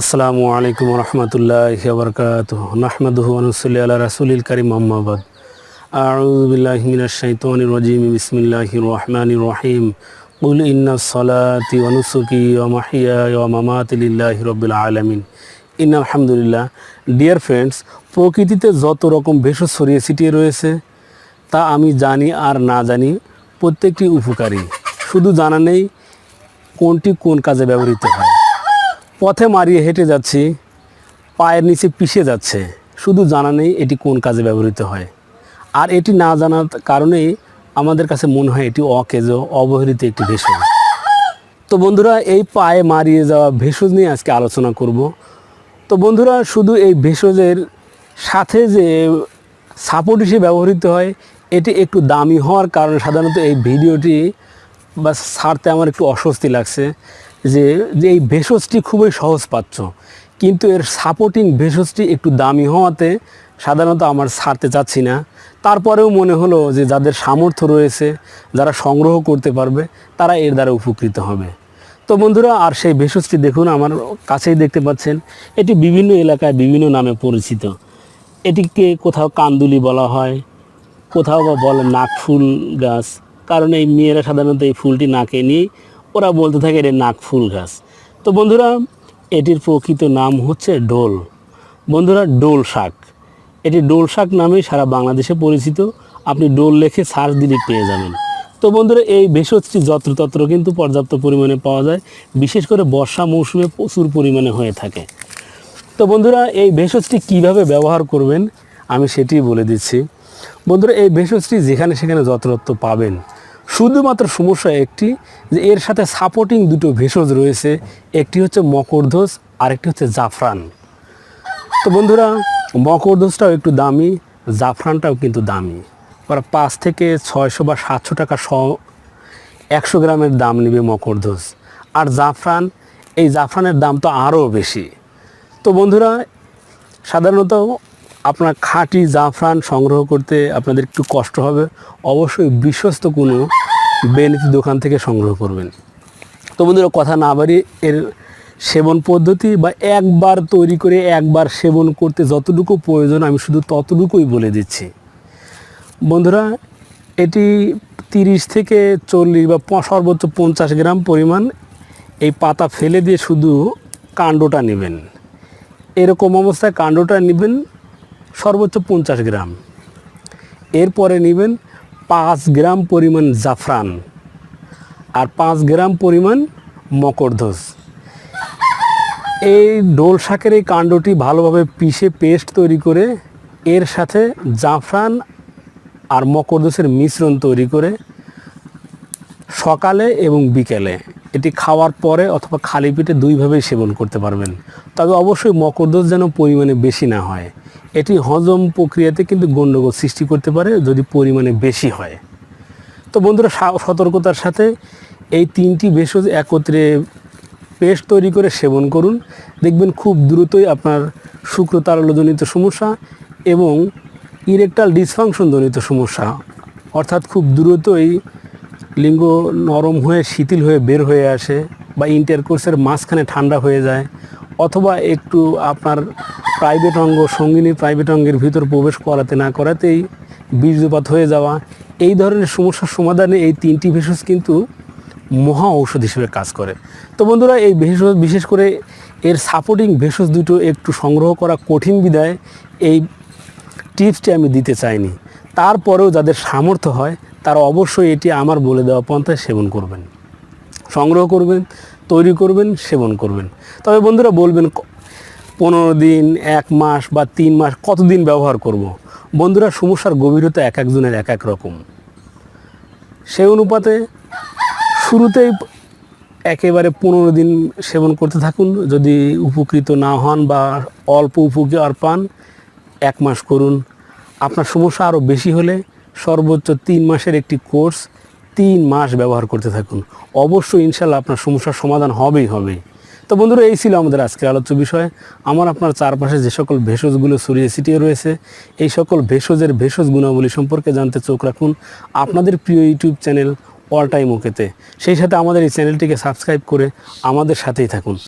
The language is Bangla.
আসসালামু আলাইকুম রহমতুল্লাহ বরকাত নাহমাদুহু আনুসল্লি আল্লাহ রাসুলিল করিম মোহাম্মদ আউজবিল্লাহমিনাশাইতানির রাজিম, বিসমিল্লাহির রহমানির রহিম। ও মামাতি লিল্লাহি রব্বিল আলামিন। ইন্না আলহামদুলিল্লাহ ডিয়ার ফ্রেন্ডস প্রকৃতিতে যত রকম ভেষজ ছড়িয়ে ছিটিয়ে রয়েছে, তা আমি জানি আর না জানি প্রত্যেকটি উপকারী। শুধু জানা নেই কোনটি কোন কাজে ব্যবহৃত হয়। পথে মারিয়ে হেঁটে যাচ্ছি, পায়ের নিচে পিষে যাচ্ছে। শুধু জানা নেই এটি কোন কাজে ব্যবহৃত হয়। আর এটি না জানার কারণেই আমাদের কাছে মনে হয় এটি অকেজ, অবহেলিত একটি ভেষজ। তো বন্ধুরা, এই পায়ে মারিয়ে যাওয়া ভেষজ নিয়ে আজকে আলোচনা করব। তো বন্ধুরা, শুধু এই ভেষজের সাথে যে সাপোর্ট হিসেবে ব্যবহৃত হয়, এটি একটু দামি হওয়ার কারণে সাধারণত এই ভিডিওটি বা ছাড়তে আমার একটু অস্বস্তি লাগছে। যে এই ভেষজটি খুবই সহজ পাচ্ছ কিন্তু এর সাপোর্টিং ভেষজটি একটু দামি হওয়াতে সাধারণত আমার ছাড়তে চাচ্ছি না। তারপরেও মনে হলো যে, যাদের সামর্থ্য রয়েছে, যারা সংগ্রহ করতে পারবে, তারা এর দ্বারা উপকৃত হবে। তো বন্ধুরা, আর সেই ভেষজটি দেখুন, আমার কাছেই দেখতে পাচ্ছেন। এটি বিভিন্ন এলাকায় বিভিন্ন নামে পরিচিত। এটিকে কোথাও কান্দুলি বলা হয়, কোথাও বা বলে নাকফুল গাছ। কারণ এই মেয়েরা সাধারণত এই ফুলটি নাকে নিয়ে ওরা বলতে থাকে এটা নাকফুল গাছ। তো বন্ধুরা, এটির প্রকৃত নাম হচ্ছে ডোল। বন্ধুরা, ডোল শাক। এটি ডোল শাক নামেই সারা বাংলাদেশে পরিচিত। আপনি ডোল লেখে সার্চ দিলে পেয়ে যাবেন। তো বন্ধুরা, এই ভেষজটি যত্রতত্র কিন্তু পর্যাপ্ত পরিমাণে পাওয়া যায়। বিশেষ করে বর্ষা মৌসুমে প্রচুর পরিমাণে হয়ে থাকে। তো বন্ধুরা, এই ভেষজটি কীভাবে ব্যবহার করবেন? আমি সেটি বলে দিচ্ছি। বন্ধুরা, এই ভেষজটি যেখানে সেখানে যত্রত্ব পাবেন। শুধুমাত্র সমস্যা একটি, যে এর সাথে সাপোর্টিং দুটো ভেষজ রয়েছে, একটি হচ্ছে মকরধ্বজ আরেকটি হচ্ছে জাফরান। তো বন্ধুরা মকরধ্বজটাও একটু দামি, জাফরানটাও কিন্তু দামি। ওরা পাঁচ থেকে ছয়শো বা সাতশো টাকা শ একশো গ্রামের দাম নেবে মকরধ্বজ আর জাফরান, এই জাফরানের দাম তো আরও বেশি। তো বন্ধুরা, সাধারণত আপনার খাঁটি জাফরান সংগ্রহ করতে আপনাদের একটু কষ্ট হবে। অবশ্যই বিশ্বস্ত কোনো বেনিতি দোকান থেকে সংগ্রহ করবেন। তো বন্ধুরা, কথা না বাড়ি এর সেবন পদ্ধতি বা একবার তৈরি করে একবার সেবন করতে যতটুকু প্রয়োজন, আমি শুধু ততটুকুই বলে দিচ্ছি। বন্ধুরা, এটি তিরিশ থেকে চল্লিশ বা সর্বোচ্চ পঞ্চাশ গ্রাম পরিমাণ এই পাতা ফেলে দিয়ে শুধু কাণ্ডটা নেবেন। এরকম অবস্থায় কাণ্ডটা নেবেন সর্বোচ্চ পঞ্চাশ গ্রাম। এরপরে নেবেন পাঁচ গ্রাম পরিমাণ জাফরান আর পাঁচ গ্রাম পরিমাণ মকরধ্বজ এই ডোল শাকের এই কাণ্ডটি ভালোভাবে পিষে পেস্ট তৈরি করে এর সাথে জাফরান আর মকরদোষের মিশ্রণ তৈরি করে সকালে এবং বিকেলে এটি খাওয়ার পরে অথবা খালি পেটে দুইভাবেই সেবন করতে পারবেন। তবে অবশ্যই মকরদোষ যেন পরিমাণে বেশি না হয়। এটি হজম প্রক্রিয়াতে কিন্তু গণ্ডগোল সৃষ্টি করতে পারে যদি পরিমাণে বেশি হয়। তো বন্ধুরা সতর্কতার সাথে এই তিনটি ভেষজ একত্রে পেস্ট তৈরি করে সেবন করুন। দেখবেন খুব দ্রুতই আপনার শুক্রতারলজনিত সমস্যা এবং ইরেকটাল ডিসফাংশনজনিত সমস্যা অর্থাৎ খুব দ্রুতই লিঙ্গ নরম হয়ে, শিথিল হয়ে বের হয়ে আসে বা ইন্টারকোর্সের মাঝখানে ঠান্ডা হয়ে যায়, অথবা একটু আপনার প্রাইভেট অঙ্গ, সঙ্গিনী প্রাইভেট অঙ্গের ভিতর প্রবেশ করাতে না করাতেই বীর্যপাত হয়ে যাওয়া, এই ধরনের সমস্যার সমাধানে এই তিনটি ভেষজ কিন্তু মহা ঔষধ হিসেবে কাজ করে। তো বন্ধুরা, এই ভেষজ, বিশেষ করে এর সাপোর্টিং ভেষজ দুটো একটু সংগ্রহ করা কঠিন বিদায়, এই টিপসটি আমি দিতে চাইনি। তারপরেও যাদের সামর্থ্য হয় তারা অবশ্যই এটি আমার বলে দেওয়া পন্থায় সেবন করবেন। সংগ্রহ করবেন, তৈরি করবেন, সেবন করবেন। তবে বন্ধুরা বলবেন পনেরো দিন, এক মাস বা তিন মাস কতদিন ব্যবহার করব। বন্ধুরা, সমস্যার গভীরতা এক একজনের এক এক রকম। সেই অনুপাতে শুরুতেই একেবারে পনেরো দিন সেবন করতে থাকুন। যদি উপকৃত না হন বা অল্প উপকার পান, এক মাস করুন। আপনার সমস্যা আরও বেশি হলে সর্বোচ্চ তিন মাসের একটি কোর্স তিন মাস ব্যবহার করতে থাকুন। অবশ্যই ইনশাল্লাহ আপনার সমস্যার সমাধান হবেই হবে তো বন্ধুরা, এই ছিল আমাদের আজকের আলোচ্য বিষয়। আমার আপনার চারপাশে যে সকল ভেষজগুলো ছড়িয়ে ছিটিয়ে রয়েছে, এই সকল ভেষজের ভেষজ গুণাবলী সম্পর্কে জানতে চোখ রাখুন আপনাদের প্রিয় ইউটিউব চ্যানেল অল টাইম ওকেতে। সেই সাথে আমাদের এই চ্যানেলটিকে সাবস্ক্রাইব করে আমাদের সাথেই থাকুন।